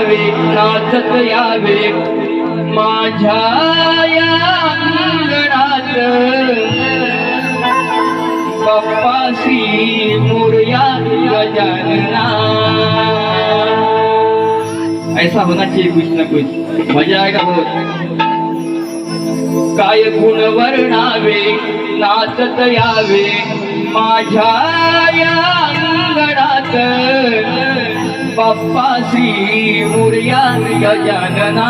यावे नाचत यावे. माझ्या या अंगणात बाप्पासी मुरया गजानना. ऐसा होना चाहिए कुछ ना कुछ. मजा आएगा बहुत. काय गुण वर्णावे नाचत यावे. माझ्या या अंगणात बाप्पासी मुर्या गजानना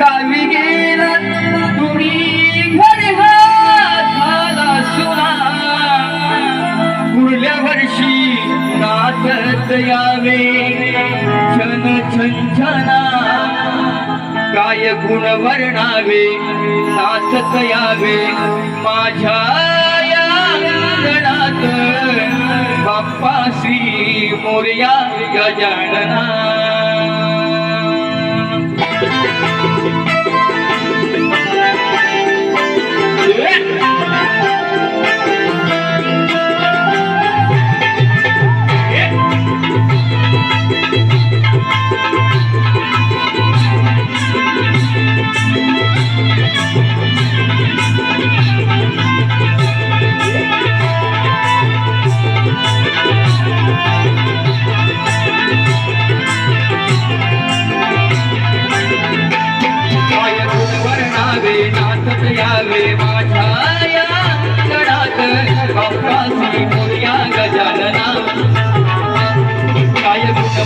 गावी गेला तुम्ही घरी झाला सुना. पुढल्या वर्षी नाचत यावे छन छन छना. काय गुण वर्णावे नाचत यावे माझ्या या अंगणात बाप्पासी मोर्या गजानना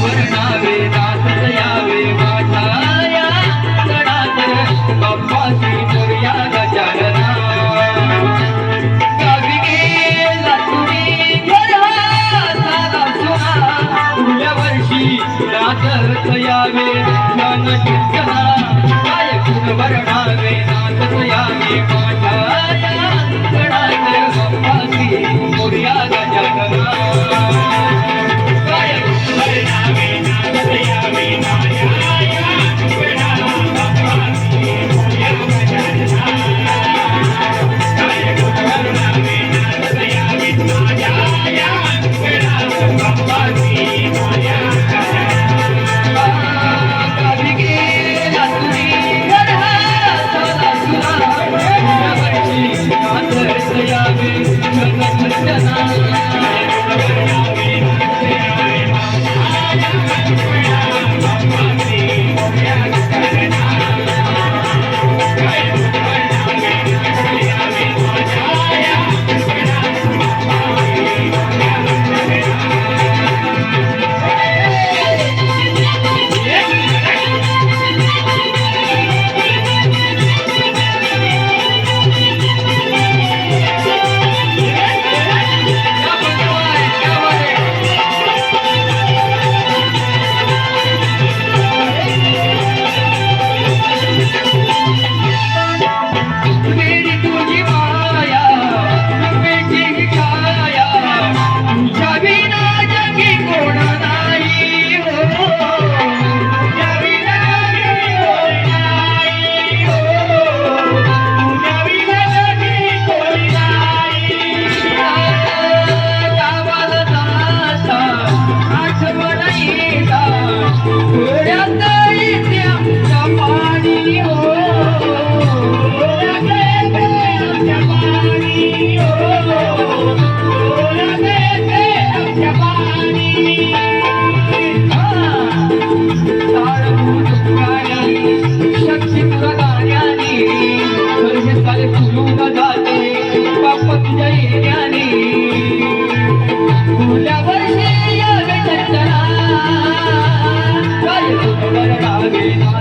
काय गुण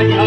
yeah.